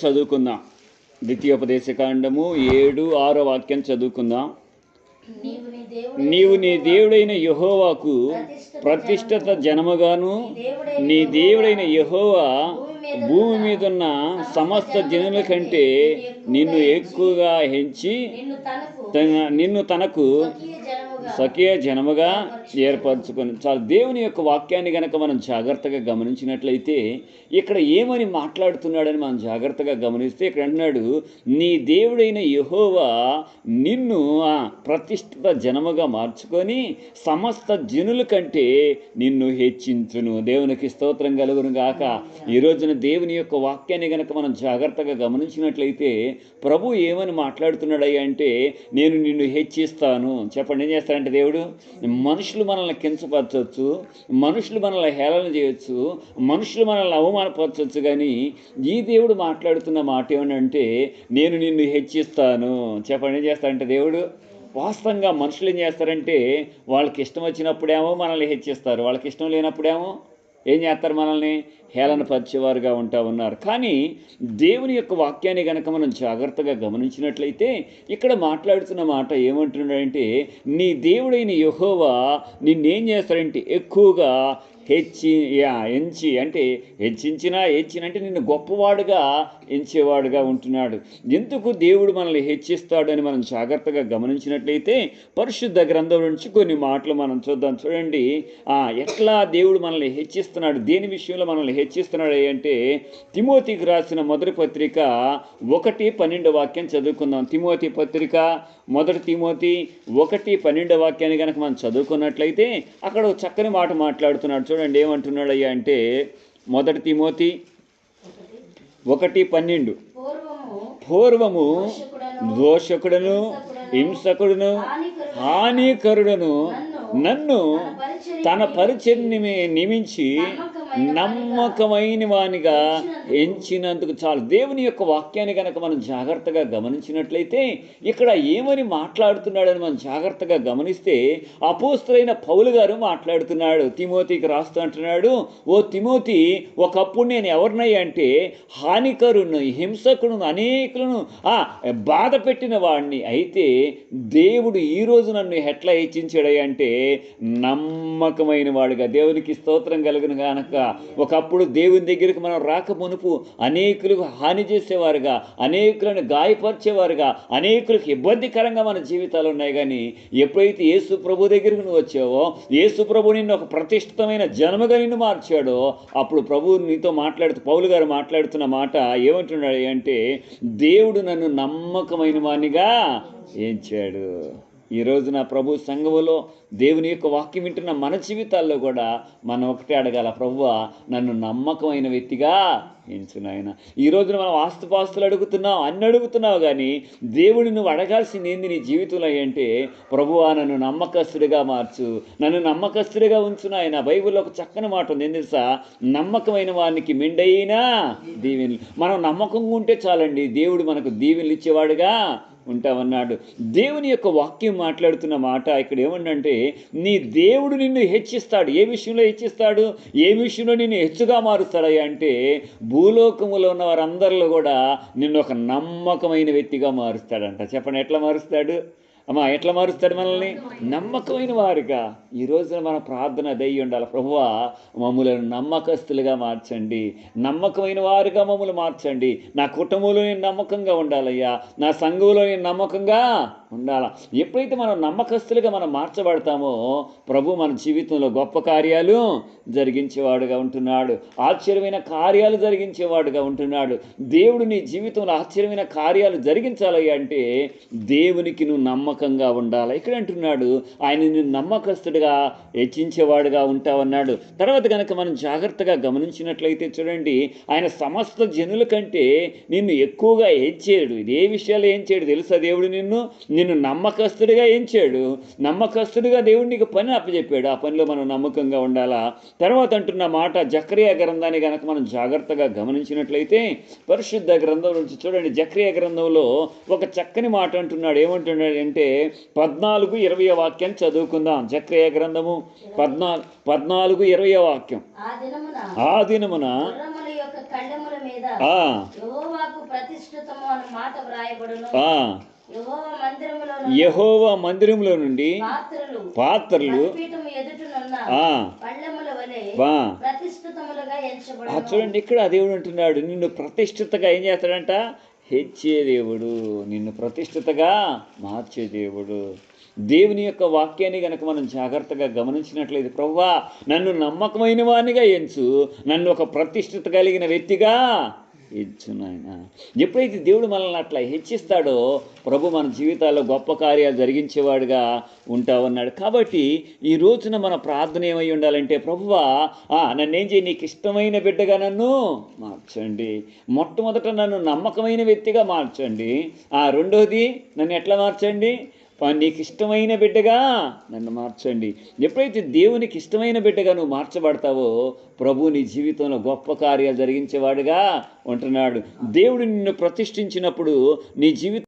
చదువుకుందాం. ద్వితీయోపదేశకాండము ఏడు ఆరో వాక్యం చదువుకుందాం. నీవు నీ దేవుడైన యహోవాకు ప్రతిష్ఠిత జనముగాను నీ దేవుడైన యహోవా భూమి మీదున్న సమస్త జనుల కంటే నిన్ను ఎక్కువగా హెంచి నిన్ను తనకు సఖీయ జనముగా ఏర్పరచుకొని చాలా. దేవుని యొక్క వాక్యాన్ని గనక మనం జాగ్రత్తగా గమనించినట్లయితే ఇక్కడ ఏమని మాట్లాడుతున్నాడని మనం జాగ్రత్తగా గమనిస్తే ఇక్కడ అంటున్నాడు నీ దేవుడైన యహోవా నిన్ను ఆ ప్రతిష్ఠిత జనముగా మార్చుకొని సమస్త జనుల కంటే నిన్ను హెచ్చించును. దేవునికి స్తోత్రం కలుగును గాక. ఈ రోజున దేవుని యొక్క వాక్యాన్ని గనక మనం జాగ్రత్తగా గమనించినట్లయితే ప్రభు ఏమని మాట్లాడుతున్నాడయ్యా అంటే నేను నిన్ను హెచ్చిస్తాను. చెప్పండి ఏం చేస్తాడంటే దేవుడు మనుషులు మనల్ని కించపరచవచ్చు మనుషులు మనల్ని హేళన చేయొచ్చు మనుషులు మనల్ని అవమానపరచవచ్చు కానీ ఈ దేవుడు మాట్లాడుతున్న మాట ఏమనంటే నేను నిన్ను హెచ్చిస్తాను. చెప్పండి ఏం చేస్తాడంటే దేవుడు? వాస్తవంగా మనుషులు ఏం చేస్తారంటే వాళ్ళకి ఇష్టం వచ్చినప్పుడేమో మనల్ని హెచ్చిస్తారు వాళ్ళకి ఇష్టం లేనప్పుడేమో ఏం చేస్తారు మనల్ని? హేళన పరిచేవారుగా ఉంటా ఉన్నారు. కానీ దేవుని యొక్క వాక్యాన్ని గనక మనం జాగ్రత్తగా గమనించినట్లయితే ఇక్కడ మాట్లాడుతున్న మాట ఏమంటున్నాడంటే నీ దేవుడైన యహోవా నిన్నేం చేస్తాడంటే ఎక్కువగా హెచ్చి యా, ఎంచి అంటే హెచ్చించినా హెచ్చినంటే నిన్ను గొప్పవాడుగా ఎంచేవాడుగా ఉంటున్నాడు. ఎందుకు దేవుడు మనల్ని హెచ్చిస్తాడు అని మనం జాగ్రత్తగా గమనించినట్లయితే పరిశుద్ధ గ్రంథం నుంచి కొన్ని మాటలు మనం చూద్దాం. చూడండి ఎట్లా దేవుడు మనల్ని హెచ్చిస్తున్నాడు? దేని విషయంలో మనల్ని హెచ్చిస్తున్నాడు అంటే తిమోతికి రాసిన మొదటి పత్రిక ఒకటి పన్నెండు వాక్యం చదువుకుందాం. తిమోతి పత్రిక మొదటి తిమోతి ఒకటి పన్నెండు వాక్యాన్ని కనుక మనం చదువుకున్నట్లయితే అక్కడ ఒక చక్కని మాట మాట్లాడుతున్నాడు. చూడండి ఏమంటున్నాడు అయ్యా అంటే మొదటి తిమోతి ఒకటి పన్నెండు. పూర్వము దోషకుడను, దోషకుడును హింసకుడును హానికరుడను నన్ను తన పరిచర్ని నిమించి నమ్మకమైన వానిగా ఎంచినందుకు చాలు. దేవుని యొక్క వాక్యాన్ని కనుక మనం జాగ్రత్తగా గమనించినట్లయితే ఇక్కడ ఏమని మాట్లాడుతున్నాడని మనం జాగ్రత్తగా గమనిస్తే అపోస్తులైన పౌలు గారు మాట్లాడుతున్నాడు తిమోతికి రాస్తూ అంటున్నాడు ఓ తిమోతి ఒకప్పుడు నేను ఎవరినై అంటే హానికరును హింసకును అనేకులను ఆ బాధ పెట్టిన వాడిని అయితే దేవుడు ఈ రోజు నన్ను ఎట్లా హెచ్చించాడయ్యా అంటే నమ్మకమైన వాడుగా దేవునికి స్తోత్రం కలిగిన ఒకప్పుడు దేవుని దగ్గరికి మనం రాక మునుపు అనేకులకు హాని చేసేవారుగా అనేకులను గాయపరిచేవారుగా అనేకులకు ఇబ్బందికరంగా మన జీవితాలు ఉన్నాయి. కానీ ఎప్పుడైతే యేసు ప్రభు దగ్గరికి నువ్వు వచ్చావో యేసు ప్రభు నిన్ను ఒక ప్రతిష్ఠితమైన జన్మగా నిన్ను మార్చాడో అప్పుడు ప్రభు నీతో మాట్లాడుతూ పౌలు గారు మాట్లాడుతున్న మాట ఏమంటున్నాడు అంటే దేవుడు నన్ను నమ్మకమైన వానిగా ఏంచాడు ఈ రోజున ప్రభు సంఘములో దేవుని యొక్క వాక్యం వింటున్న మన జీవితాల్లో కూడా మనం ఒకటే అడగాల ప్రభువ నన్ను నమ్మకమైన వ్యక్తిగా ఎంచు నాయన. ఈ రోజున మనం ఆస్తుపాస్తులు అడుగుతున్నావు అన్ని అడుగుతున్నావు కానీ దేవుడిని నువ్వు అడగాల్సింది ఏంది నీ జీవితంలో అంటే ప్రభువా నన్ను నమ్మకస్తుడిగా మార్చు నన్ను నమ్మకస్తుడిగా ఉంచు నాయన. బైబిల్లో ఒక చక్కని మాట ఉంది ఏం తెలుసా? నమ్మకమైన వానికి మెండైనా దీవెనలు. మనం నమ్మకంగా ఉంటే చాలండి దేవుడు మనకు దీవెనలు ఇచ్చేవాడుగా ఉంటామన్నాడు దేవుని యొక్క వాక్యం మాట్లాడుతున్న మాట ఇక్కడ ఏమంటే నీ దేవుడు నిన్ను హెచ్చిస్తాడు. ఏ విషయంలో హెచ్చిస్తాడు? ఏ విషయంలో నిన్ను హెచ్చుగా మారుస్తాడయ్యా అంటే భూలోకములో ఉన్న వారందరిలో కూడా నిన్ను ఒక నమ్మకమైన వ్యక్తిగా మారుస్తాడంట. చెప్పండి ఎట్లా మారుస్తాడు? అమ్మా ఎట్లా మారుస్తాడు మనల్ని? నమ్మకమైన వారుగా. ఈ రోజున మన ప్రార్థన దయ్యి ఉండాలి. ప్రభువా మమ్మల్ని నమ్మకస్తులుగా మార్చండి. నమ్మకమైన వారుగా మమ్మల్ని మార్చండి. నా కుటుంబంలో నేను నమ్మకంగా ఉండాలయ్యా. నా సంఘంలో నేను నమ్మకంగా ఉండాలా? ఎప్పుడైతే మనం నమ్మకస్తులుగా మనం మార్చబడతామో ప్రభు మన జీవితంలో గొప్ప కార్యాలు జరిగించేవాడుగా ఉంటున్నాడు. ఆశ్చర్యమైన కార్యాలు జరిగించేవాడుగా ఉంటున్నాడు. దేవుడు నీ జీవితంలో ఆశ్చర్యమైన కార్యాలు జరిగించాలి అంటే దేవునికి నువ్వు నమ్మకంగా ఉండాలి? ఇక్కడ అంటున్నాడు ఆయన నిన్ను నమ్మకస్తుడిగా హెచ్చించేవాడుగా ఉంటావన్నాడు. తర్వాత కనుక మనం జాగ్రత్తగా గమనించినట్లయితే చూడండి ఆయన సమస్త జనుల కంటే నిన్ను ఎక్కువగా హెచ్చాడు ఇది ఏ విషయాలు ఏం చేయడు? తెలుసా దేవుడు నిన్ను? నిన్ను నమ్మకస్తుడిగా ఎంచాడు నమ్మకస్తుడిగా దేవుడు నీకు పని అప్పచెప్పాడు. ఆ పనిలో మనం నమ్మకంగా ఉండాలా? తర్వాత అంటున్న మాట జక్రియా గ్రంథాన్ని కనుక మనం జాగ్రత్తగా గమనించినట్లయితే పరిశుద్ధ గ్రంథం నుంచి చూడండి. జక్రియా గ్రంథంలో ఒక చక్కని మాట అంటున్నాడు. ఏమంటున్నాడు అంటే పద్నాలుగు ఇరవై వాక్యాన్ని చదువుకుందాం. జక్రియా గ్రంథము పద్నాలుగు పద్నాలుగు ఇరవై వాక్యం. ఆ దినమున ప్రతిష్ఠితము మాట. యెహోవా మందిరంలో నుండి పాత్రలు చూడండి ఇక్కడ దేవుడు అంటున్నాడు నిన్ను ప్రతిష్ఠితగా ఏం చేస్తాడంట? హెచ్చే దేవుడు నిన్ను ప్రతిష్ఠితగా మార్చే దేవుడు. దేవుని యొక్క వాక్యాన్ని గనక మనం జాగ్రత్తగా గమనించినట్లయితే ప్రవ్వా నన్ను నమ్మకమైన వానిగా ఎంచు. నన్ను ఒక ప్రతిష్ఠిత కలిగిన వ్యక్తిగా ఎంచు ఎప్పుడైతే దేవుడు మనల్ని అట్లా హెచ్చిస్తాడో ప్రభు మన జీవితాల్లో గొప్ప కార్యాలు జరిగించేవాడుగా ఉంటావన్నాడు. కాబట్టి ఈ రోజున మన ప్రార్థన ఏమై ఉండాలంటే ప్రభువా నన్నేం చేయి నీకు ఇష్టమైన బిడ్డగా నన్ను మార్చండి. మొట్టమొదట నన్ను నమ్మకమైన వ్యక్తిగా మార్చండి. ఆ రెండోది నన్ను ఎట్లా మార్చండి? నీకు ఇష్టమైన బిడ్డగా నన్ను మార్చండి. ఎప్పుడైతే దేవునికి ఇష్టమైన బిడ్డగా నువ్వు మార్చబడతావో ప్రభు నీ జీవితంలో గొప్ప కార్యాలు జరిగించేవాడుగా ఉంటున్నాడు. దేవుడు నిన్ను ప్రతిష్ఠించినప్పుడు నీ జీవితం